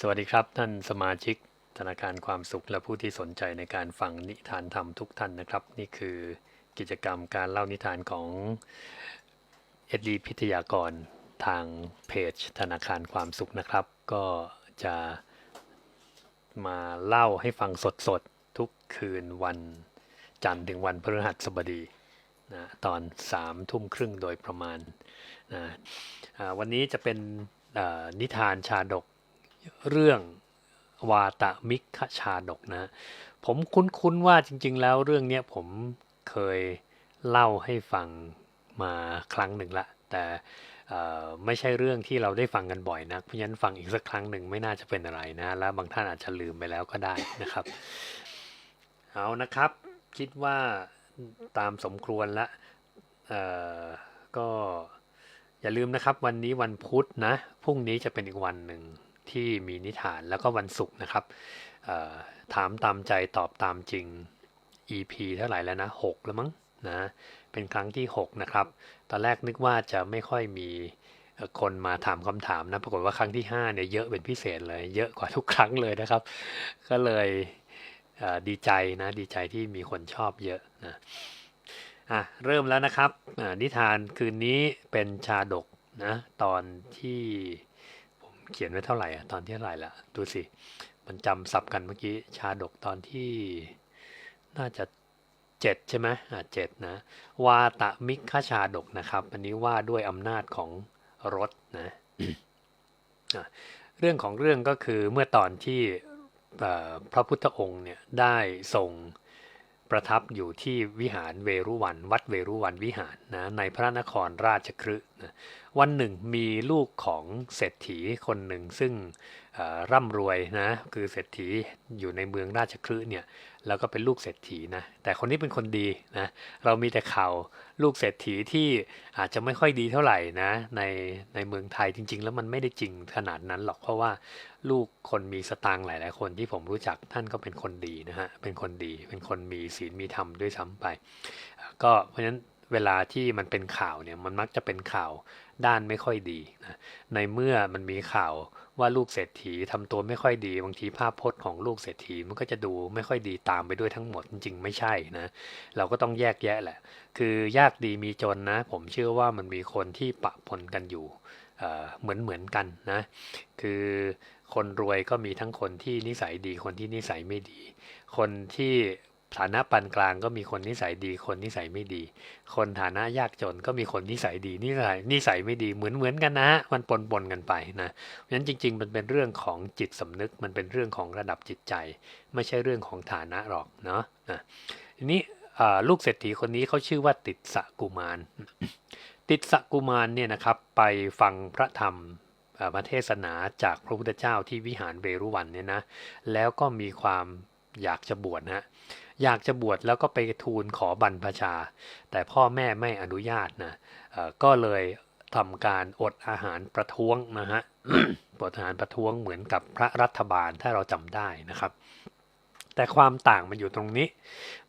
สวัสดีครับท่านสมาชิกธนาคารความสุขและผู้ที่สนใจในการฟังนิทานธรรมทุกท่านนะครับ นี่คือกิจกรรมการเล่านิทานของเอ็ดดีพิทยากรทางเพจธนาคารความสุขนะครับ ก็จะมาเล่าให้ฟังสดๆ ทุกคืนวันจันทร์ถึงวันพฤหัสบดีนะตอนสามทุ่มครึ่งโดยประมาณนะวันนี้จะเป็นนิทานชาดก เรื่องวาตมิกขชาดกนะ ผมคุ้นๆว่าจริง ๆ แล้วเรื่องนี้ผมเคยเล่าให้ฟังมาครั้งหนึ่งละ แต่ไม่ใช่เรื่องที่เราได้ฟังกันบ่อยนะเพราะฉะนั้นฟังอีกสักครั้งหนึ่งไม่น่าจะเป็นอะไรนะ แล้วบางท่านอาจจะลืมไปแล้วก็ได้นะครับ เอานะครับ คิดว่าตามสมควรละก็อย่าลืมนะครับ วันนี้วันพุธนะ พรุ่งนี้จะเป็นอีกวันหนึ่ง ที่มีนิทานแล้วก็วันศุกร์นะครับถามตามใจตอบตามจริง EP เท่าไหร่แล้วนะหกแล้วมั้งนะเป็นครั้งที่ 6 นะครับ ตอนแรกนึกว่าจะไม่ค่อยมีคนมาถามคำถามนะ ปรากฏว่าครั้งที่ 5 เนี่ยเยอะเป็นพิเศษเลย เยอะกว่าทุกครั้งเลยนะครับ ก็เลยดีใจนะ ดีใจที่มีคนชอบเยอะนะอะเริ่มแล้วนะครับนิทานคืนนี้เป็นชาดกนะตอนที่ เขียนไว้เท่าไหร่อะตอนที่เท่าไหร่ละดูสิ มันจำสับกันเมื่อกี้ชาดกตอนที่น่าจะเจ็ดใช่ไหมอ่าเจ็ดนะวาตะมิกขชาดกนะครับ อันนี้ว่าด้วยอำนาจของรถนะะเรื่องของเรื่องก็คือเมื่อตอนที่พระพุทธองค์เนี่ยได้ทรงประทับอยู่ที่วิหารเวรุวัน วัดเวรุวันวิหารนะในพระนครราชคฤห์นะ วันหนึ่งมีลูกของเศรษฐีคนหนึ่งซึ่งร่ำรวยนะคือเศรษฐีอยู่ในเมืองราชคฤห์เนี่ยแล้วก็เป็นลูกเศรษฐีนะแต่คนนี้เป็นคนดีนะเรามีแต่ข่าวลูกเศรษฐีที่อาจจะไม่ค่อยดีเท่าไหร่นะในในเมืองไทยจริง ๆ แล้วมันไม่ได้จริงขนาดนั้นหรอกเพราะว่าลูกคนมีสตางค์หลาย ๆ คนที่ผมรู้จักท่านก็เป็นคนดีนะฮะเป็นคนดี เป็นคนมีศีลมีธรรมด้วยซ้ำไป ก็เพราะฉะนั้นเวลาที่มันเป็นข่าวเนี่ยมันมักจะเป็นข่าว ด้านไม่ค่อยดีนะในเมื่อมันมีข่าวว่าลูกเศรษฐีทำตัวไม่ค่อยดีบางทีภาพพจน์ของลูกเศรษฐีมันก็จะดูไม่ค่อยดีตามไปด้วยทั้งหมดจริงๆไม่ใช่นะเราก็ต้องแยกแยะแหละ คือยากดีมีจนนะ ผมเชื่อว่ามันมีคนที่ปะปนกันอยู่เเหมือนเหมือนกันนะ คือคนรวยก็มีทั้งคนที่นิสัยดีคนที่นิสัยไม่ดี คนที่ ฐานะปานกลางก็มีคนนิสัยดี คนนิสัยไม่ดี คนฐานะยากจนก็มีคนนิสัยดีนิสัยนิสัยไม่ดีเหมือนเหมือนกันนะมันปนปนกันไปนะเพราะฉะนั้นจริง ๆ มันเป็นเรื่องของจิตสำนึก มันเป็นเรื่องของระดับจิตใจ ไม่ใช่เรื่องของฐานะหรอกเนาะนะทีนี้ลูกเศรษฐีคนนี้เขาชื่อว่าติดสกุมาร ติดสกุมารเนี่ยนะครับไปฟังพระธรรมมาเทศนาจากพระพุทธเจ้าที่วิหารเวรุวันเนี่ยนะแล้วก็มีความอยากจะบวชนะ อยากจะบวชแล้วก็ไปทูลขอบรรพชา แต่พ่อแม่ไม่อนุญาตนะก็เลยทำการอดอาหารประท้วงนะฮะอดอาหารประท้วงเหมือนกับพระรัฐบาลถ้าเราจำได้นะครับ แต่ความต่างมันอยู่ตรงนี้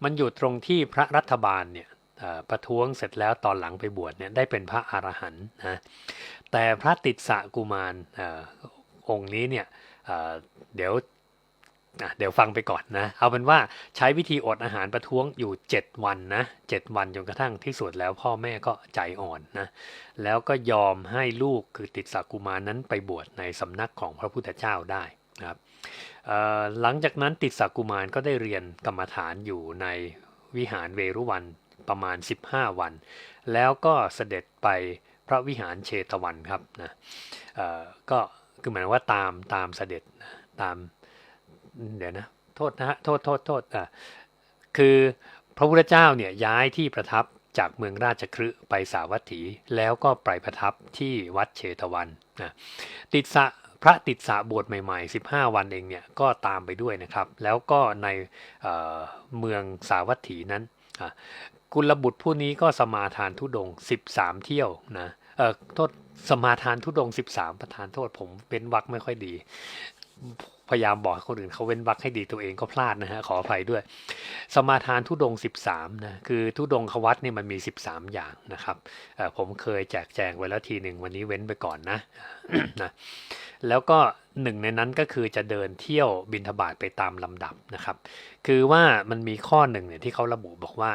มันอยู่ตรงที่พระรัฐบาลเนี่ยประท้วงเสร็จแล้วตอนหลังไปบวชเนี่ยได้เป็นพระอรหันต์นะแต่พระติดสะกุมารอองค์นี้เนี่ยเดี๋ยว เดี๋ยวฟังไปก่อนนะ เอาเป็นว่าใช้วิธีอดอาหารประท้วงอยู่ 7 วันนะ 7 วันจนกระทั่งที่สุดแล้วพ่อแม่ก็ใจอ่อนนะ แล้วก็ยอมให้ลูกคือติดสะกุมารนั้นไปบวชในสำนักของพระพุทธเจ้าได้นะครับหลังจากนั้นติดสะกุมารก็ได้เรียนกรรมฐานอยู่ในวิหารเวรุวันประมาณ 15 วัน แล้วก็เสด็จไปพระวิหารเชตวันครับนะก็คือหมายว่าตามตามเสด็จตาม เดี๋ยวนะโทษนะฮะโทษโทษโทษอะคือพระพุทธเจ้าเนี่ยย้ายที่ประทับจากเมืองราชคฤห์ไปสาวัตถี แล้วก็ไปประทับที่วัดเชตวันนะติดสะพระติดสะบวชใหม่ๆ 15 วันเองเนี่ยก็ตามไปด้วยนะครับ แล้วก็ในเเมืองสาวัตถีนั้นกุลบุตรผู้นี้ก็สมาทานทุดง 13 เที่ยวนะเออโทษสมาทานทุดง 13 ประธานโทษผมเว้นวรรคไม่ค่อยดี พยายามบอกคนอื่นเขาเว้นวรรคให้ดีตัวเองก็พลาดนะฮะขออภัยด้วย สมาทานทุดง 13นะคือทุดงควัตเนี่ยมันมี 13 อย่างนะครับผมเคยแจกแจงไว้แล้วทีหนึ่งวันนี้เว้นไปก่อนนะนะแล้วก็หนึ่งในนั้นก็คือจะเดินเที่ยวบินทบาทไปตามลำดับนะครับ คือว่ามันมีข้อหนึ่งเนี่ยที่เขาระบุบอกว่า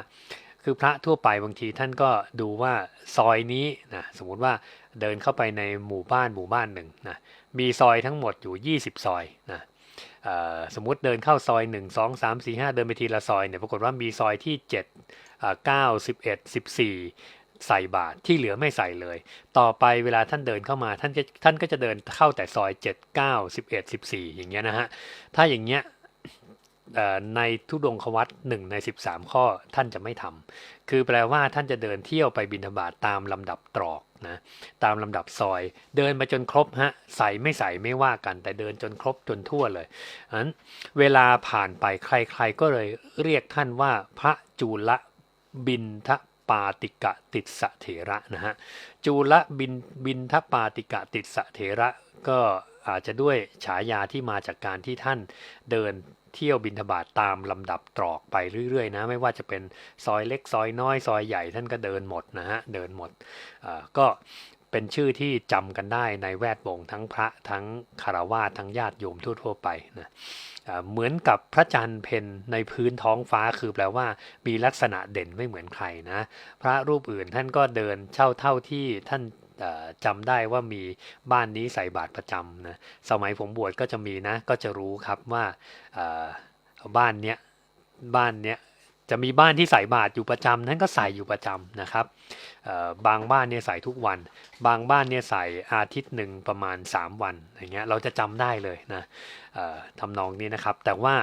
คือพระทั่วไปบางทีท่านก็ดูว่าซอยนี้นะสมมติว่าเดินเข้าไปในหมู่บ้านหมู่บ้านหนึ่งนะมีซอยทั้งหมดอยู่ 20 ซอยนะสมมติเดินเข้าซอย 1 2 3 4 5 เดินไปทีละซอยเนี่ยปรากฏว่ามีซอยที่7อ่า9 11 14 ใส่บาทที่เหลือไม่ใส่เลย ต่อไปเวลาท่านเดินเข้ามาท่านก็ท่านก็จะเดินเข้าแต่ซอย 7 9 11 14 อย่างเงี้ยนะฮะถ้าอย่างเงี้ยในทุดงควัตหนึ่งใน 13 ข้อท่านจะไม่ทำคือแปลว่าท่านจะเดินเที่ยวไปบิณฑบาตตามลำดับตรอก นะตามลำดับซอย เดินมาจนครบฮะใส่ไม่ใส่ไม่ว่ากัน แต่เดินจนครบจนทั่วเลยอันนั้นเวลาผ่านไปใครๆก็เลยเรียกท่านว่าพระจูลบินทปาติกะติสเถระนะฮะจูลบินบินทปาติกะติสเถระก็อาจจะด้วยฉายาที่มาจากการที่ท่านเดิน เที่ยวบินทบาทตามลำดับตรอกไปเรื่อยๆนะไม่ว่าจะเป็นซอยเล็กซอยน้อยซอยใหญ่ท่านก็เดินหมดนะฮะเดินหมดก็เป็นชื่อที่จำกันได้ในแวดวงทั้งพระทั้งคารวาทั้งญาติโยมทั่วๆไปนะเหมือนกับพระจันทร์เพนในพื้นท้องฟ้าคือแปลว่า มีลักษณะเด่นไม่เหมือนใครนะ พระรูปอื่นท่านก็เดินเช่าเท่าที่ท่าน จำได้ว่ามีบ้านนี้ใส่บาตรประจำนะสมัยผมบวชก็จะมีนะก็จะรู้ครับว่าบ้านเนี้ยบ้านเนี้ยจะมีบ้านที่ใส่บาตรอยู่ประจำท่านก็ใส่อยู่ประจำนะครับบางบ้านเนี่ยใส่ทุกวัน บางบ้านเนี่ยใส่อาทิตย์หนึ่งประมาณ 3 วันอย่างเงี้ยเราจะจำได้เลยนะทำนองนี้นะครับ แต่ว่า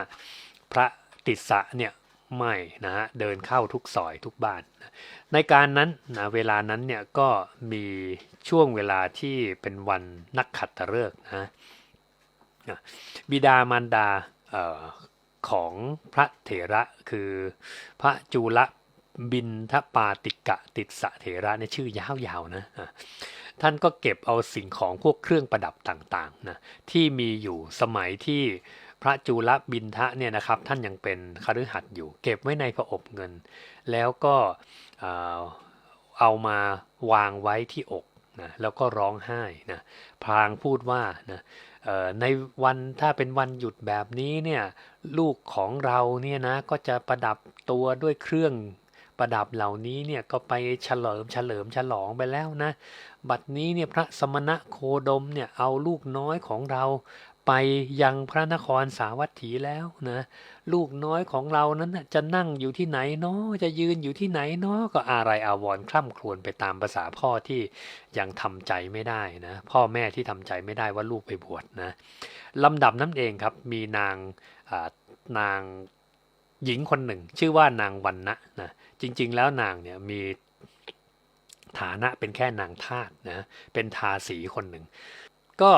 พระติสสะเนี่ย ไม่นะฮะเดินเข้าทุกซอยทุกบ้าน ในการนั้นนะเวลานั้นเนี่ยก็มีช่วงเวลาที่เป็นวันนักขัตฤกษ์นะนะบิดามารดาออของพระเถระคือพระจูลบินทปาติกะติสะเถระเนี่ยชื่อยาวๆนะอะท่านก็เก็บเอาสิ่งของพวกเครื่องประดับต่างๆนะที่มีอยู่สมัยที่ ระจูลบินทะเนี่ยนะครับท่านยังเป็นคฤหัสถ์อยู่ เก็บไว้ในพระอบเงิน แล้วก็เอามาวางไว้ที่อกนะแล้วก็ร้องไห้นะพางพูดว่านะในวันถ้าเป็นวันหยุดแบบนี้เนี่ยลูกของเราเนี่ยนะก็จะประดับตัวด้วยเครื่องประดับเหล่านี้เนี่ยก็ไปเฉลิมเฉลิมฉลองไปแล้วนะ บัดนี้เนี่ยพระสมณะโคดมเนี่ยเอาลูกน้อยของเรา ไปยังพระนครสาวัตถีแล้วนะลูกน้อยของเรานั้นจะนั่งอยู่ที่ไหนเนาะจะยืนอยู่ที่ไหนเนาะก็อะไรอาวรณ์คร่ำครวญไปตามภาษาพ่อที่ยังทำใจไม่ได้นะพ่อแม่ที่ทำใจไม่ได้ว่าลูกไปบวชนะลำดับนั้นเองครับมีนางอ่านางหญิงคนหนึ่ง ชื่อว่านางวันนะนะจริงๆแล้วนางเนี่ยมีฐานะเป็นแค่นางทาสนะเป็นทาสีคนหนึ่ง ก็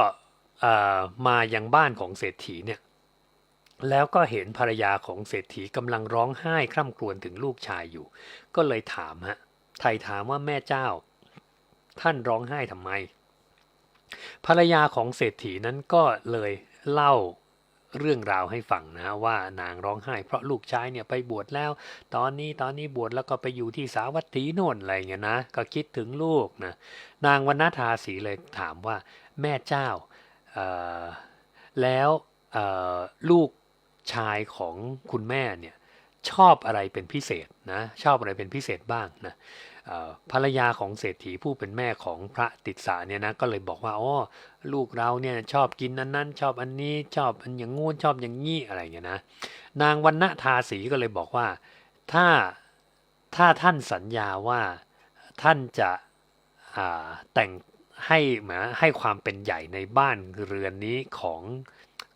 มายังบ้านของเศรษฐีเนี่ยแล้วก็เห็นภรรยาของเศรษฐีกำลังร้องไห้คร่ำครวญถึงลูกชายอยู่ ก็เลยถามฮะไทยถามว่าแม่เจ้า ท่านร้องไห้ทำไม ภรรยาของเศรษฐีนั้นก็เลยเล่าเรื่องราวให้ฟังนะว่านางร้องไห้ เพราะลูกชายเนี่ยไปบวชแล้ว ตอนนี้ตอนนี้บวชแล้วก็ไปอยู่ที่สาวัตถีโน่นอะไรเงี้ยนะ ก็คิดถึงลูกนะนางวรรณทาสีเลยถามว่าแม่เจ้า แล้วลูกชายของคุณแม่เนี่ยชอบอะไรเป็นพิเศษนะชอบอะไรเป็นพิเศษบ้างนะภรรยาของเศรษฐีผู้เป็นแม่ของพระติสสาเนี่ยนะก็เลยบอกว่าอ๋อลูกเราเนี่ยชอบกินอันนั้นชอบอันนี้ชอบอันอย่างงู้นชอบอย่างงี้อะไรเงี้ยนะนางวันณทาสีก็เลยบอกว่าถ้าถ้าท่านสัญญาว่าท่านจะแต่ง ให้เหมือนให้ความเป็นใหญ่ในบ้านเรือนนี้ของ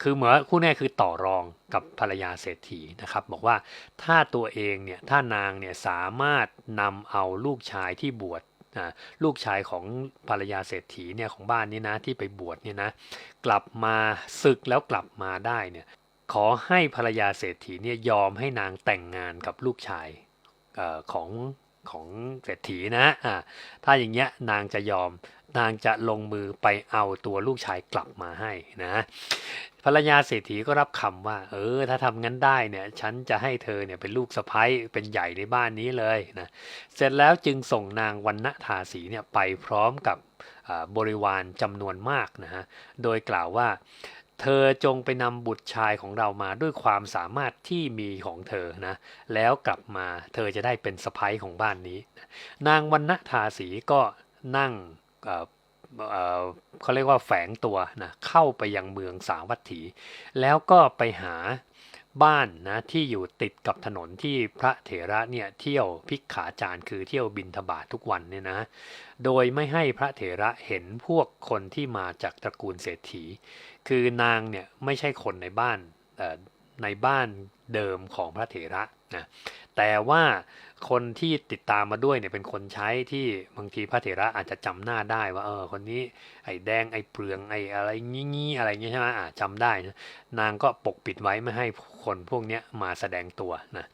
คือเหมือนคู่แน่คือต่อรองกับภรรยาเศรษฐีนะครับบอกว่าถ้าตัวเองเนี่ยถ้านางเนี่ยสามารถนำเอาลูกชายที่บวชนะลูกชายของภรรยาเศรษฐีเนี่ยของบ้านนี้นะที่ไปบวชเนี่ยนะกลับมาศึกแล้วกลับมาได้เนี่ยขอให้ภรรยาเศรษฐีเนี่ยยอมให้นางแต่งงานกับลูกชายอของ ของเศรษฐีนะอ่าถ้าอย่างเงี้ยนางจะยอมนางจะลงมือไปเอาตัวลูกชายกลับมาให้นะภรรยาเศรษฐีก็รับคำว่า เออ ถ้าทำงั้นได้เนี่ย ฉันจะให้เธอเนี่ยเป็นลูกสะใภ้เป็นใหญ่ในบ้านนี้เลยนะ เสร็จแล้วจึงส่งนางวันณทาสีเนี่ยไปพร้อมกับบริวารจำนวนมากนะฮะ โดยกล่าวว่า เธอจงไปนำบุตรชายของเรามาด้วยความสามารถที่มีของเธอนะ แล้วกลับมาเธอจะได้เป็นสะพ้ยของบ้านนี้ นางวันณทาสีก็นั่งเเเขาเรียกว่าแฝงตัวนะเข้าไปยังเมืองสาวัตถี แล้วก็ไปหา บ้านนะที่อยู่ติดกับถนนที่พระเถระเนี่ยเที่ยวพิกขาจารคือเที่ยวบินทบาททุกวันเนี่ยนะ โดยไม่ให้พระเถระเห็นพวกคนที่มาจากตระกูลเศรษฐี คือนางเนี่ยไม่ใช่คนในบ้านในบ้าน เดิมของพระเถระนะแต่ว่าคนที่ติดตามมาด้วยเนี่ยเป็นคนใช้ที่บางทีพระเถระอาจจะจำหน้าได้ว่าเออคนนี้ไอ้แดงไอ้เปลืองไอ้อะไรงี้งี้อะไรเงี้ยใช่ไหมอ่าจำได้นะนางก็ปกปิดไว้ไม่ให้คนพวกเนี้ยมาแสดงตัวนะ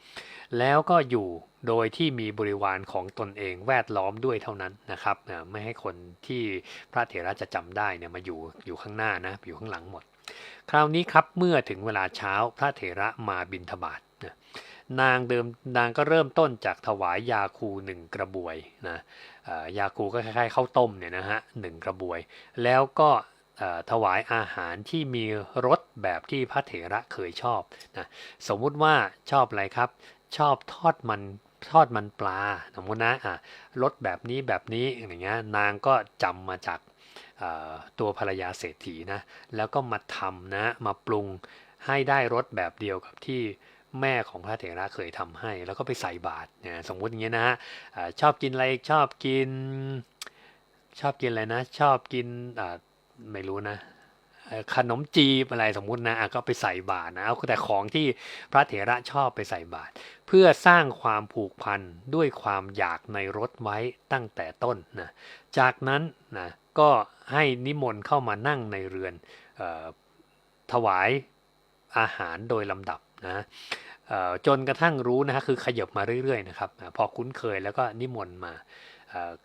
แล้วก็อยู่โดยที่มีบริวารของตนเองแวดล้อมด้วยเท่านั้นนะครับนะไม่ให้คนที่พระเถระจะจำได้เนี่ยมาอยู่อยู่ข้างหน้านะอยู่ข้างหลังหมด คราวนี้ครับเมื่อถึงเวลาเช้าพระเถระมาบิณฑบาตนะนางเดิมนางก็เริ่มต้นจากถวายยาคูหนึ่งกระบวยนะยาคูก็คล้ายๆข้าวต้มเนี่ยนะฮะหนึ่งกระบวย แล้วก็ถวายอาหารที่มีรสแบบที่พระเถระเคยชอบนะสมมุติว่าชอบอะไรครับ ชอบทอดมันทอดมันปลาสมมตินะอะรสแบบนี้แบบนี้อย่างเงี้ยนางก็จำมาจาก ตัวภรรยาเศรษฐีนะแล้วก็มาทำนะมาปรุงให้ได้รสแบบเดียวกับที่แม่ของพระเถระเคยทำให้ แล้วก็ไปใส่บาตรเนี่ยสมมุติอย่างเงี้ยนะฮะชอบกินอะไรชอบกิน ชอบกินอะไรนะ ชอบกินไม่รู้นะขนมจีบอะไรสมมุตินะะก็ไปใส่บาตรนะเอาแต่ของที่พระเถระชอบไปใส่บาตรเพื่อสร้างความผูกพันด้วยความอยากในรถไว้ตั้งแต่ต้นนะจากนั้นนะก็ ให้นิมนต์เข้ามานั่งในเรือนออถวายอาหารโดยลำดับนะจนกระทั่งรู้นะฮะคือขยับมาเรื่อยๆนะครับพอคุ้นเคยแล้วก็นิมนต์มา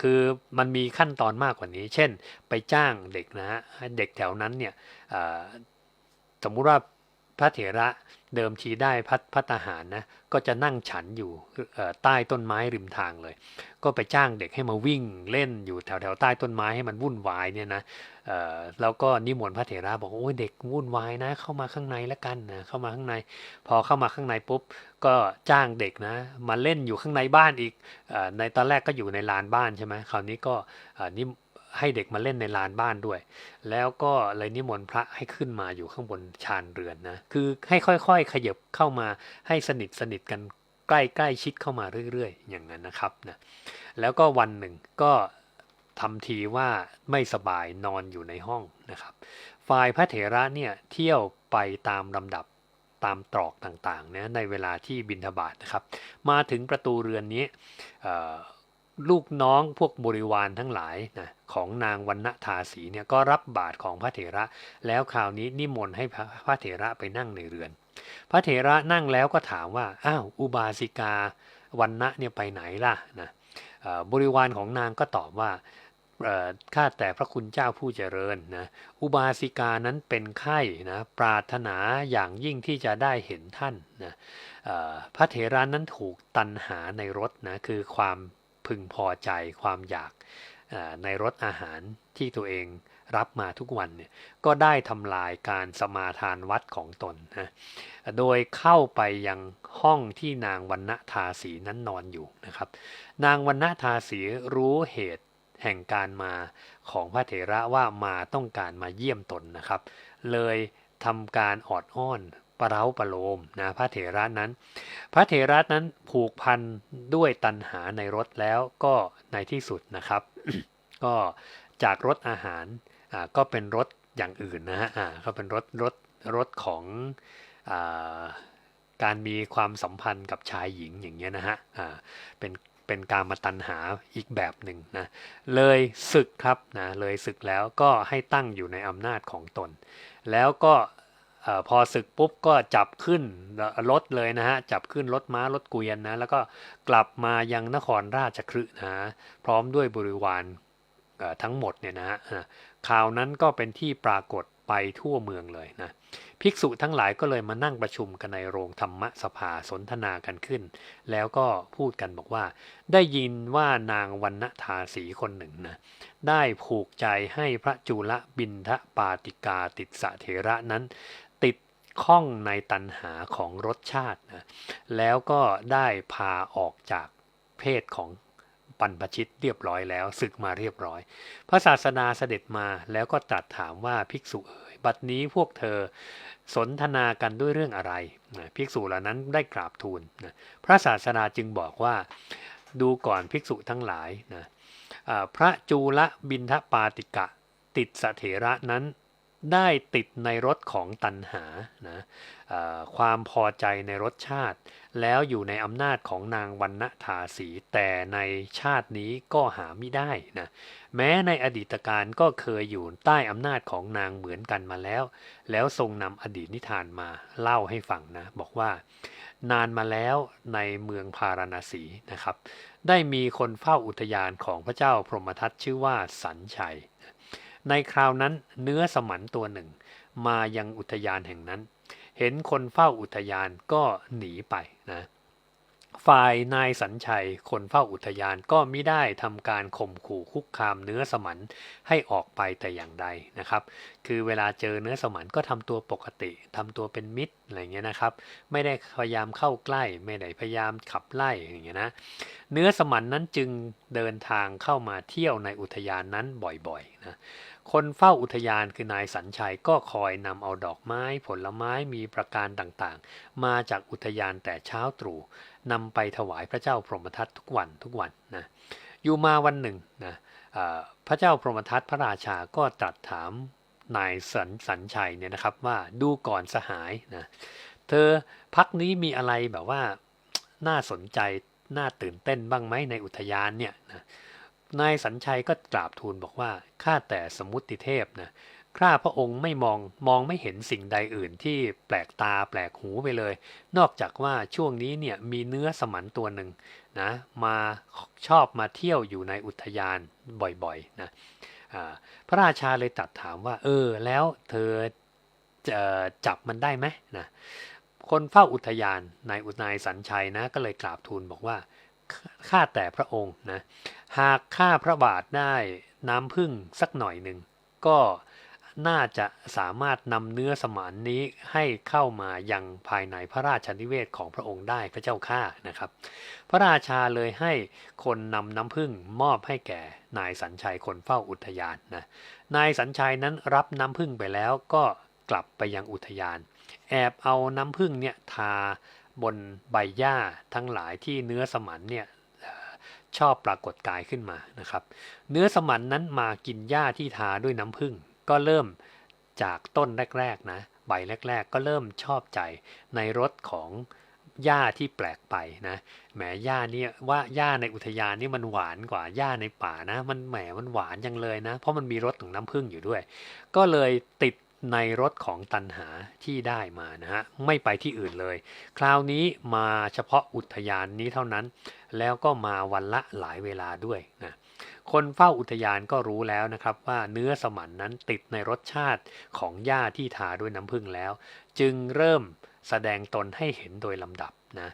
คือมันมีขั้นตอนมากกว่านี้ เช่น ไปจ้างเด็กนะฮะเด็กแถวนั้นเนี่ยสมมุติว่า พระเถระเดิมทีได้พัดพัตาหารนะก็จะนั่งฉันอยู่ใต้ต้นไม้ริมทางเลย ก็ไปจ้างเด็กให้มาวิ่งเล่นอยู่แถวแถวๆใต้ต้นไม้ให้มันวุ่นวายเนี่ยนะแล้วก็นิมนต์พระเถระบอกโอ้ยเด็กวุ่นวายนะ เข้ามาข้างในแล้วกันนะเข้ามาข้างใน พอเข้ามาข้างในปุ๊บก็จ้างเด็กนะมาเล่นอยู่ข้างในบ้านอีกอในตอนแรกก็อยู่ในลานบ้านใช่ไหมคราวนี้ก็นิ ให้เด็กมาเล่นในลานบ้านด้วย แล้วก็เลยนิมนต์พระให้ขึ้นมาอยู่ข้างบนชานเรือนนะ คือให้ค่อยๆ ขยับเข้ามาให้สนิทสนิทกันใกล้ใกล้ชิดเข้ามาเรื่อยๆ อย่างนั้นนะครับนะแล้วก็วันหนึ่งก็ทำทีว่าไม่สบายนอนอยู่ในห้องนะครับฝ่ายพระเถระเนี่ยเที่ยวไปตามลำดับตามตรอกต่างๆนะในเวลาที่บินทบาทนะครับ มาถึงประตูเรือนนี้ ลูกน้องพวกบริวารทั้งหลายนะของนางวันณทาสีเนี่ยก็รับบาตรของพระเถระ แล้วคราวนี้นิมนต์ให้พระพระเถระไปนั่งในเรือน พระเถระนั่งแล้วก็ถามว่าอ้าวอุบาสิกาวันณะเนี่ยไปไหนล่ะนะบริวารของนางก็ตอบว่าข้าแต่พระคุณเจ้าผู้เจริญนะอุบาสิกานั้นเป็นไข้นะปรารถนาอย่างยิ่งที่จะได้เห็นท่านนะพระเถระนั้นถูกตันหาในรถนะคือความ พึงพอใจความอยากในรถอาหารที่ตัวเองรับมาทุกวันเนี่ยก็ได้ทำลายการสมาทานวัดของตนนะโดยเข้าไปยังห้องที่นางวันณทาสีนั้นนอนอยู่นะครับ นางวันณทาสีรู้เหตุแห่งการมาของพระเถระว่ามาต้องการมาเยี่ยมตนนะครับ เลยทำการออดอ้อน เร้าประโลมนะพระเถระนั้น พระเถระนั้นผูกพันด้วยตันหาในรถแล้วก็ในที่สุดนะครับ ก็จากรถอาหารก็เป็นรถอย่างอื่นนะฮะก็เป็นรถรถรถของอาการมีความสัมพันธ์กับชายหญิงอย่างเงี้ยนะฮะเป็นเป็นการมาตันหาอีกแบบหนึ่งนะเลยศึกครับนะเลยศึกแล้วก็ให้ตั้งอยู่ในอำนาจของตน แล้วก็ อพอศึกปุ๊บก็จับขึ้นรถเลยนะฮะ จับขึ้นรถม้ารถเกวียนนะ แล้วก็กลับมายังนครราชคฤห์นะพร้อมด้วยบริวารทั้งหมดเนี่ยนะฮะข่าวนั้นก็เป็นที่ปรากฏไปทั่วเมืองเลยนะภิกษุทั้งหลายก็เลยมานั่งประชุมกันในโรงธรรมสภาสนทนากันขึ้น แล้วก็พูดกันบอกว่า ได้ยินว่านางวันณทาสีคนหนึ่งนะได้ผูกใจให้พระจุลบินทปาติกาติดสะเถระนั้น ข้องในตันหาของรสชาตินะแล้วก็ได้พาออกจากเพศของปันปชิตเรียบร้อยแล้วศึกมาเรียบร้อย พระศาสดาเสด็จมาแล้วก็ตรัสถามว่าภิกษุเอ๋ยบัดนี้พวกเธอสนทนากันด้วยเรื่องอะไรนะภิกษุเหล่านั้นได้กราบทูลนะพระศาสดาจึงบอกว่าดูก่อนภิกษุทั้งหลายนะพระจูลบินทปาติกะติดสเถระนั้น ได้ติดในรสของตันหานะความพอใจในรสชาติ แล้วอยู่ในอำนาจของนางวันณทาสีแต่ในชาตินี้ก็หาไม่ได้นะแม้ในอดีตการก็เคยอยู่ใต้อำนาจของนางเหมือนกันมาแล้ว แล้วทรงนำอดีตนิทานมาเล่าให้ฟังนะ บอกว่านานมาแล้วในเมืองพาราณสีนะครับ ได้มีคนเฝ้าอุทยานของพระเจ้าพรหมทัตชื่อว่าสันชัย ในคราวนั้นเนื้อสมันตัวหนึ่ง มายังอุทยานแห่งนั้น เห็นคนเฝ้าอุทยานก็หนีไปนะฝ่ายนายสัญชัยคนเฝ้าอุทยานก็ไม่ได้ทำการข่มขู่คุกคามเนื้อสมันให้ออกไปแต่อย่างใดนะครับ คือเวลาเจอเนื้อสมันก็ทำตัวปกติทำตัวเป็นมิตรอะไรเงี้ยนะครับ ไม่ได้พยายามเข้าใกล้ ไม่ได้พยายามขับไล่อย่างเงี้ยนะเนื้อสมันนั้นจึงเดินทางเข้ามาเที่ยวในอุทยานนั้นบ่อยๆนะ คนเฝ้าอุทยานคือนายสัญชัยก็คอยนำเอาดอกไม้ผลไม้มีประการต่างๆ มาจากอุทยานแต่เช้าตรู่นำไปถวายพระเจ้าพรหมทัตทุกวันทุกวันนะอยู่มาวันหนึ่งนะพระเจ้าพรหมทัตพระราชาก็ตรัสถามนายสันสัญชัยเนี่ยนะครับว่าดูก่อนสหายนะเธอพักนี้มีอะไรแบบว่าน่าสนใจน่าตื่นเต้นบ้างไหมในอุทยานเนี่ยนะ นายสัญชัยก็กราบทูลบอกว่าข้าแต่สมุติเทพนะข้าพระองค์ไม่มองมองไม่เห็นสิ่งใดอื่นที่แปลกตาแปลกหูไปเลย นอกจากว่าช่วงนี้เนี่ยมีเนื้อสมันตัวหนึ่งนะมาชอบมาเที่ยวอยู่ในอุทยานบ่อยๆนะพระราชาเลยตัดถามว่า เออ แล้วเธอจะจับมันได้ไหมนะคนเฝ้าอุทยานนายอุนายสัญชัยนะก็เลยกราบทูลบอกว่า ข้าแต่พระองค์นะหากข้าพระบาทได้น้ำพึ่งสักหน่อยหนึ่งก็น่าจะสามารถนำเนื้อสมานนี้ให้เข้ามายังภายในพระราชนิเวศของพระองค์ได้พระเจ้าข้านะครับ พระราชาเลยให้คนนำน้ำพึ่งมอบให้แก่นายสัญชัยคนเฝ้าอุทยานนะนายสัญชัยนั้นรับน้ำพึ่งไปแล้วก็กลับไปยังอุทยาน แอบเอาน้ำพึ่งเนี่ยทา บนใบหญ้าทั้งหลายที่เนื้อสมันเนี่ยชอบปรากฏกายขึ้นมานะครับ เนื้อสมันนั้นมากินหญ้าที่ทาด้วยน้ำผึ้งก็เริ่มจากต้นแรกๆนะใบแรก ๆ ก็เริ่มชอบใจในรสของหญ้าที่แปลกไปนะแหมหญ้านี่ว่าหญ้าในอุทยานนี่มันหวานกว่าหญ้าในป่านะ มันแหมมันหวานจังเลยนะ เพราะมันมีรสของน้ำผึ้งอยู่ด้วย ก็เลยติด ในรสของตันหาที่ได้มานะฮะไม่ไปที่อื่นเลย คราวนี้มาเฉพาะอุทยานนี้เท่านั้น แล้วก็มาวันละหลายเวลาด้วยนะคนเฝ้าอุทยานก็รู้แล้วนะครับว่าเนื้อสมันนั้นติดในรสชาติของหญ้าที่ทาด้วยน้ำผึ้งแล้ว จึงเริ่มแสดงตนให้เห็นโดยลำดับนะ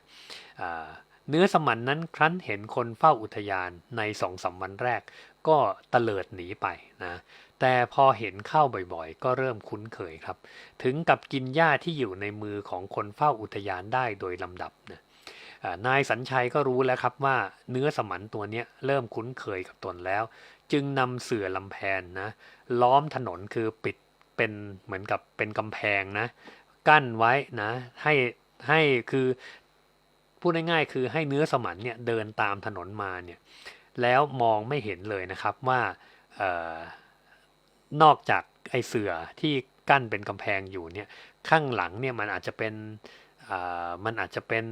เนื้อสมันนั้นครั้นเห็นคนเฝ้าอุทยานในสองสามวันแรก ก็ตลิดหนีไปนะ แต่พอเห็นเข้าบ่อยๆ ก็เริ่มคุ้นเคยครับ ถึงกับกินหญ้าที่อยู่ในมือของคนเฝ้าอุทยานได้โดยลำดับนะนายสัญชัยก็รู้แล้วครับว่าเนื้อสมันตัวนี้เริ่มคุ้นเคยกับตนแล้ว จึงนำเสื่อลำแพนนะล้อมถนนคือปิดเป็นเหมือนกับเป็นกำแพงนะ กั้นไว้นะให้ให้คือพูดง่ายๆคือให้เนื้อสมันเนี่ยเดินตามถนนมาเนี่ยแล้วมองไม่เห็นเลยนะครับว่า นอกจากไอเสือที่กั้นเป็นกำแพงอยู่เนี่ยข้างหลังเนี่ยมันอาจจะเป็นอ่ามันอาจจะเป็น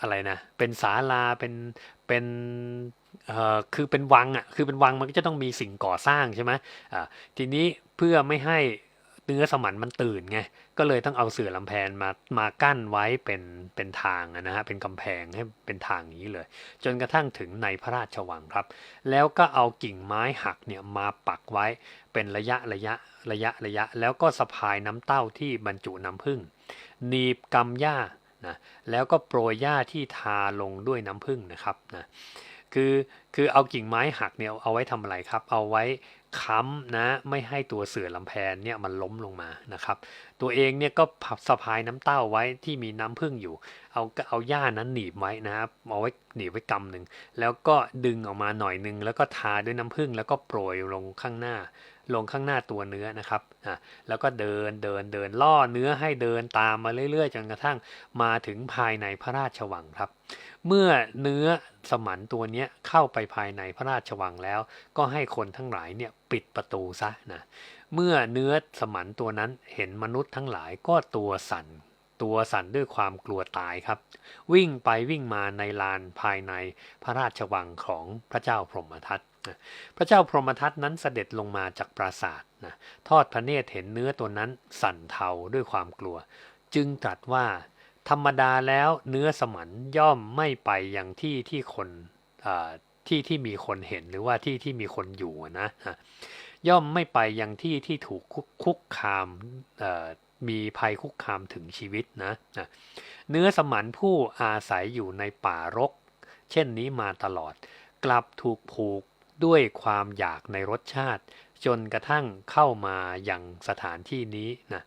อะไรนะเป็นศาลาเป็นเป็นอ่อคือเป็นวังอะคือเป็นวังมันก็จะต้องมีสิ่งก่อสร้างใช่ไหมอ่าทีนี้เพื่อไม่ให้ เนื้อสมันมันตื่นไงก็เลยต้องเอาเสื่อลำแพนมามากั้นไว้เป็นเป็นทางนะฮะเป็นกำแพงให้เป็นทางนี้เลย จนกระทั่งถึงในพระราชวังครับ แล้วก็เอากิ่งไม้หักเนี่ยมาปักไว้เป็นระยะระยะระยะระยะ แล้วก็สะพายน้ำเต้าที่บรรจุน้ำผึ้งหนีบกำหญ้านะแล้วก็โปรยหญ้าที่ทาลงด้วยน้ำผึ้งนะครับนะคือคือเอากิ่งไม้หักเนี่ยเอาไว้ทำอะไรครับ เอาไว้ ค้ำนะไม่ให้ตัวเสือลำแพนเนี่ยมันล้มลงมานะครับ ตัวเองเนี่ยก็พับสะพายน้ำเต้าไว้ที่มีน้ำผึ้งอยู่ เอาก็เอาหญ้านั้นหนีบไว้นะครับเอาไว้หนีบไว้กำหนึ่งแล้วก็ดึงออกมาหน่อยหนึ่งแล้วก็ทาด้วยน้ำผึ้งแล้วก็โปรยลงข้างหน้า ลงข้างหน้าตัวเนื้อนะครับอะแล้วก็เดินเดินเดินล่อเนื้อให้เดินตามมาเรื่อยๆ จนกระทั่งมาถึงภายในพระราชวังครับ เมื่อเนื้อสมันตัวเนี้ยเข้าไปภายในพระราชวังแล้ว ก็ให้คนทั้งหลายเนี่ยปิดประตูซะนะเมื่อเนื้อสมันตัวนั้นเห็นมนุษย์ทั้งหลายก็ตัวสั่นตัวสั่นด้วยความกลัวตายครับ วิ่งไปวิ่งมาในลานภายในพระราชวังของพระเจ้าพรหมทัต นะพระเจ้าพรหมทัตนั้นเสด็จลงมาจากปราสาทนะทอดพระเนตรเห็นเนื้อตัวนั้นสั่นเทาด้วยความกลัว จึงตรัสว่าธรรมดาแล้วเนื้อสมันย่อมไม่ไปยังที่ที่คนที่ที่มีคนเห็นหรือว่าที่ที่มีคนอยู่นะย่อมไม่ไปยังที่ที่ถูกคุกคามมีภัยคุกคามถึงชีวิตนะเนื้อสมันผู้อาศัยอยู่ในป่ารก เช่นนี้มาตลอด กลับถูกผูก ด้วยความอยากในรสชาติ จนกระทั่งเข้ามาอยังสถานที่นี้นะ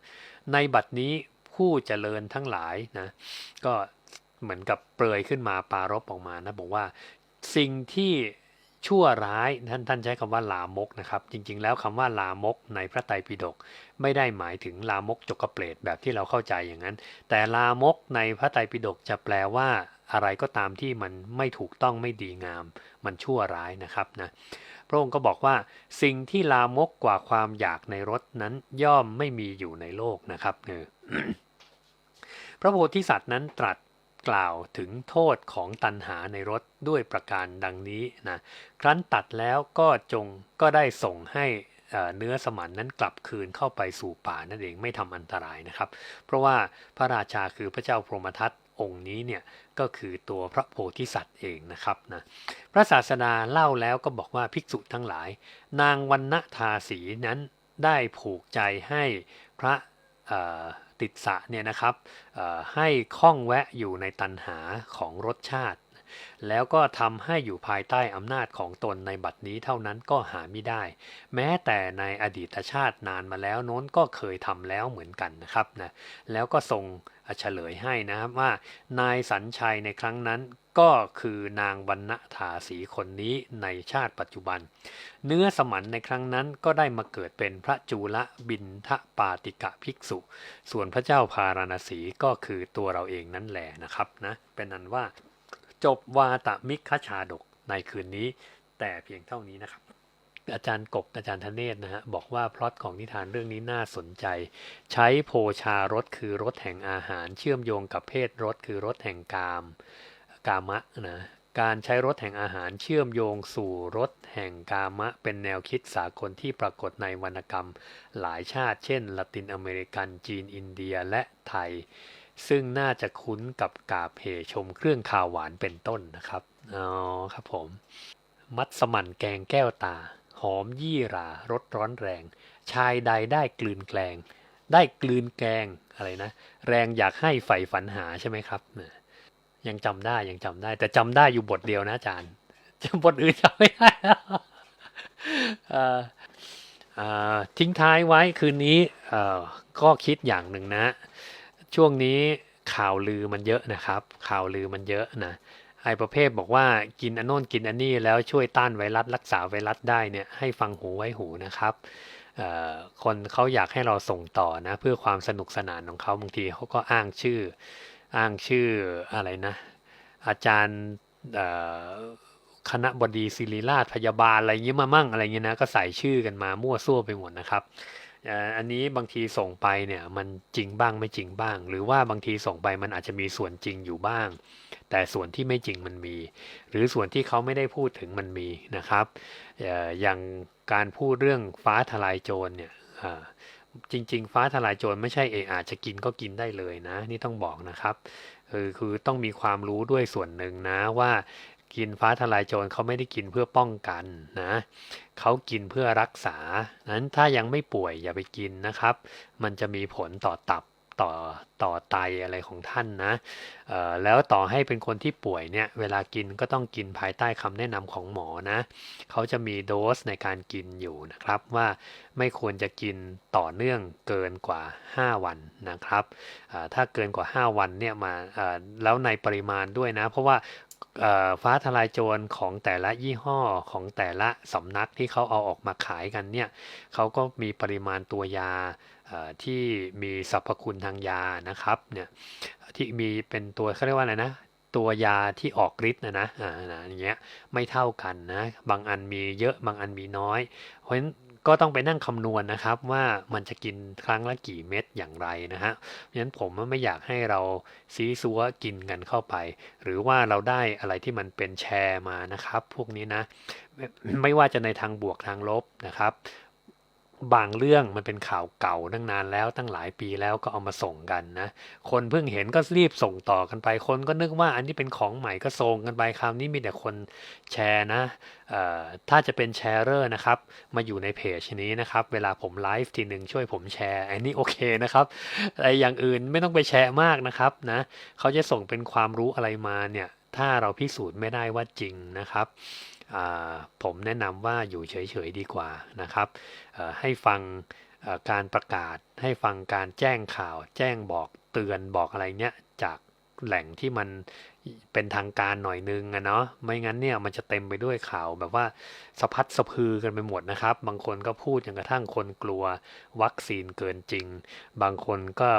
ในบัดนี้ผู้เจริญทั้งหลายนะก็เหมือนกับเปรยขึ้นมาปารบออกมานะบอกว่าสิ่งที่ชั่วร้ายท่านท่านใช้คำว่าลามกนะครับ จริงๆ แล้วคำว่าลามกในพระไตรปิฎกไม่ได้หมายถึงลามกจกกระเปรตแบบที่เราเข้าใจอย่างนั้น แต่ลามกในพระไตรปิฎกจะแปลว่า อะไรก็ตามที่มันไม่ถูกต้องไม่ดีงาม มันชั่วร้ายนะครับนะพระองค์ก็บอกว่าสิ่งที่ลามกกว่าความอยากในรถนั้นย่อมไม่มีอยู่ในโลกนะครับเนอพระโพธิสัตว์นั้นตรัสกล่าวถึงโทษของตัณหาในรถด้วยประการดังนี้นะครั้นตัดแล้วก็จงก็ได้ส่งให้เอ่อเนื้อสมันนั้นกลับคืนเข้าไปสู่ป่านั่นเองไม่ทำอันตรายนะครับ เพราะว่าพระราชาคือพระเจ้าพรหมทัต องค์นี้เนี่ยก็คือตัวพระโพธิสัตว์เองนะครับนะพระศาสดาเล่าแล้วก็บอกว่าภิกษุทั้งหลาย นางวันณทาสีนั้นได้ผูกใจให้พระติดสะเนี่ยนะครับให้คล้องแวะอยู่ในตันหาของรสชาติ แล้วก็ทำให้อยู่ภายใต้อำนาจของตนในบัดนี้เท่านั้นก็หาไม่ได้ แม้แต่ในอดีตชาตินานมาแล้วโน้นก็เคยทำแล้วเหมือนกันนะครับนะแล้วก็ทรงเฉลยให้นะครับว่านายสัญชัยในครั้งนั้นก็คือนางวรรณถาสีคนนี้ในชาติปัจจุบัน เนื้อสมันในครั้งนั้นก็ได้มาเกิดเป็นพระจูลบินทปาติกะภิกษุ ส่วนพระเจ้าพาราณสีก็คือตัวเราเองนั่นแหละนะครับนะเป็นนั้นว่า จบวาตมิคชาดกในคืนนี้ แต่เพียงเท่านี้นะครับ อาจารย์กบอาจารย์ธเนศนะฮะบอกว่าพล็อตของนิทานเรื่องนี้น่าสนใจ ใช้โภชารสคือรสแห่งอาหาร เชื่อมโยงกับเพศรสคือรสแห่งกาม กามะนะการใช้รสแห่งอาหารเชื่อมโยงสู่รสแห่งกามะ เป็นแนวคิดสากลที่ปรากฏในวรรณกรรม หลายชาติ เช่น ละตินอเมริกันจีนอินเดียและไทย ซึ่งน่าจะคุ้นกับกาบเหชมเครื่องคาวหวานเป็นต้นนะครับอ๋อครับผม มัดสมั่นแกงแก้วตา หอมยี่หรารสร้อนแรง ชายใดได้กลืนแกลง ได้กลืนแกงอะไรนะ แรงอยากให้ใฝ่ฝันหาใช่ไหมครับเนี่ยยังจำได้ยังจำได้ แต่จำได้อยู่บทเดียวนะอาจารย์จำบทอื่นจำไม่ได้ทิ้งท้ายไว้คืนนี้ก็คิดอย่างหนึ่งนะ ช่วงนี้ข่าวลือมันเยอะนะครับ ข่าวลือมันเยอะนะไอประเภทบอกว่ากินอันโน้นกินอันนี้แล้วช่วยต้านไวรัสรักษาไวรัสได้เนี่ยให้ฟังหูไว้หูนะครับคนเขาอยากให้เราส่งต่อนะ เพื่อความสนุกสนานของเขาบางทีเขาก็อ้างชื่อ อ้างชื่ออะไรนะ อาจารย์คณะบดีศิริราชพยาบาลอะไรเงี้ยมามั่งอะไรเงี้ยนะก็ใส่ชื่อกันมามั่วซั่วไปหมดนะครับ อันนี้บางทีส่งไปเนี่ยมันจริงบ้างไม่จริงบ้าง หรือว่าบางทีส่งไปมันอาจจะมีส่วนจริงอยู่บ้าง แต่ส่วนที่ไม่จริงมันมี หรือส่วนที่เขาไม่ได้พูดถึงมันมีนะครับอย่างการพูดเรื่องฟ้าทลายโจรเนี่ยจริง ๆ ฟ้าทลายโจรไม่ใช่เอออาจจะกินก็กินได้เลยนะ นี่ต้องบอกนะครับเออคือต้องมีความรู้ด้วยส่วนหนึ่งนะว่า กินฟ้าทลายโจรเขาไม่ได้กินเพื่อป้องกันนะเขากินเพื่อรักษา นั้นถ้ายังไม่ป่วยอย่าไปกินนะครับ มันจะมีผลต่อตับต่อต่อไตอะไรของท่านนะแล้วต่อให้เป็นคนที่ป่วยเนี่ยเวลากินก็ต้องกินภายใต้คำแนะนำของหมอนะเขาจะมีโดสในการกินอยู่นะครับว่าไม่ควรจะกินต่อเนื่องเกินกว่า 5 วันนะครับถ้าเกินกว่า 5 วันเนี่ยมาแล้วในปริมาณด้วยนะ เพราะว่า ฟ้าทลายโจรของแต่ละยี่ห้อของแต่ละสำนักที่เขาเอาออกมาขายกันเนี่ยเขาก็มีปริมาณตัวยาที่มีสรรพคุณทางยานะครับเนี่ยที่มีเป็นตัวเขาเรียกว่าอะไรนะตัวยาที่ออกฤทธิ์นะนะอ่านะอย่างเงี้ยไม่เท่ากันนะบางอันมีเยอะบางอันมีน้อย เพราะฉะนั้น ก็ต้องไปนั่งคำนวณนะครับว่ามันจะกินครั้งละกี่เม็ดอย่างไรนะฮะเพราะฉะนั้นผมไม่อยากให้เราซีซัวกินกันเข้าไป หรือว่าเราได้อะไรที่มันเป็นแชร์มานะครับ พวกนี้นะไม่ว่าจะในทางบวกทางลบนะครับ บางเรื่องมันเป็นข่าวเก่าตั้งนานแล้วตั้งหลายปีแล้วก็เอามาส่งกันนะคนเพิ่งเห็นก็รีบส่งต่อกันไปคนก็นึกว่าอันนี้เป็นของใหม่ก็ส่งกันไปคราวนี้มีแต่คนแชร์นะถ้าจะเป็นแชร์เรอร์นะครับมาอยู่ในเพจนี้นะครับเวลาผมไลฟ์ทีหนึ่งช่วยผมแชร์อันนี้โอเคนะครับไอ้อย่างอื่นไม่ต้องไปแชร์มากนะครับนะเขาจะส่งเป็นความรู้อะไรมาเนี่ยถ้าเราพิสูจน์ไม่ได้ว่าจริงนะครับ ผมแนะนำว่าอยู่เฉยๆดีกว่านะครับให้ฟังการประกาศ ให้ฟังการแจ้งข่าว แจ้งบอกเตือนบอกอะไรเนี้ยจากแหล่งที่มันเป็นทางการหน่อยนึงอะเนาะไม่งั้นเนี่ยมันจะเต็มไปด้วยข่าวแบบว่าสะพัดสะพือกันไปหมดนะครับ บางคนก็พูดจนกระทั่งคนกลัววัคซีนเกินจริง บางคนก็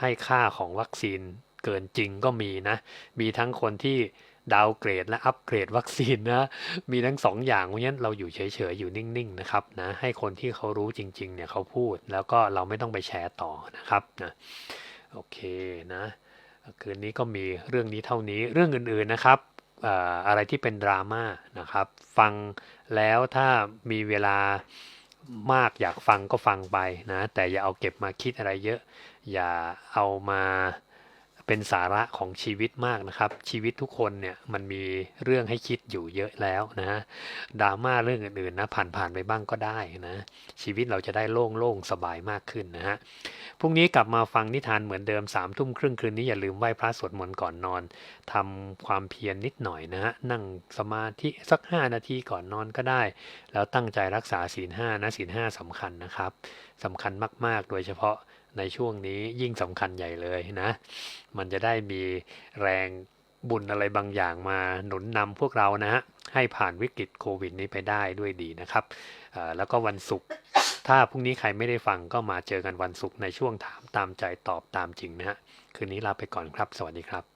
ให้ค่าของวัคซีนเกินจริงก็มีนะ มีทั้งคนที่ ดาวเกรดและอัปเกรดวัคซีนนะมีทั้งสองอย่างเพราะฉะนั้นเราอยู่เฉยๆอยู่นิ่งๆนะครับนะให้คนที่เขารู้จริงๆเนี่ยเขาพูดแล้วก็เราไม่ต้องไปแชร์ต่อนะครับนะโอเคนะคืนนี้ก็มีเรื่องนี้เท่านี้เรื่องอื่นๆนะครับอะไรที่เป็นดราม่านะครับฟังแล้วถ้ามีเวลามากอยากฟังก็ฟังไปนะแต่อย่าเอาเก็บมาคิดอะไรเยอะ อย่าเอามา เป็นสาระของชีวิตมากนะครับ ชีวิตทุกคนเนี่ยมันมีเรื่องให้คิดอยู่เยอะแล้วนะดราม่าเรื่องอื่นๆนะผ่านๆไปบ้างก็ได้นะชีวิตเราจะได้โล่งๆสบายมากขึ้นนะฮะพรุ่งนี้กลับมาฟังนิทานเหมือนเดิมสามทุ่มครึ่งคืนนี้อย่าลืมไหว้พระสวดมนต์ก่อนนอนทำความเพียรนนิดหน่อยนะฮะนั่งสมาธิสัก 5 นาทีก่อนนอนก็ได้ แล้วตั้งใจรักษาศีลห้านะศีลห้าสำคัญนะครับสำคัญมากๆ โดยเฉพาะ ในช่วงนี้ยิ่งสำคัญใหญ่เลยนะ มันจะได้มีแรงบุญอะไรบางอย่างมาหนุนนำพวกเรานะฮะให้ผ่านวิกฤตโควิดนี้ไปได้ด้วยดีนะครับแล้วก็วันศุกร์ถ้าพรุ่งนี้ใครไม่ได้ฟังก็มาเจอกันวันศุกร์ในช่วงถามตามใจตอบตามจริงนะฮะคืนนี้ลาไปก่อนครับ สวัสดีครับ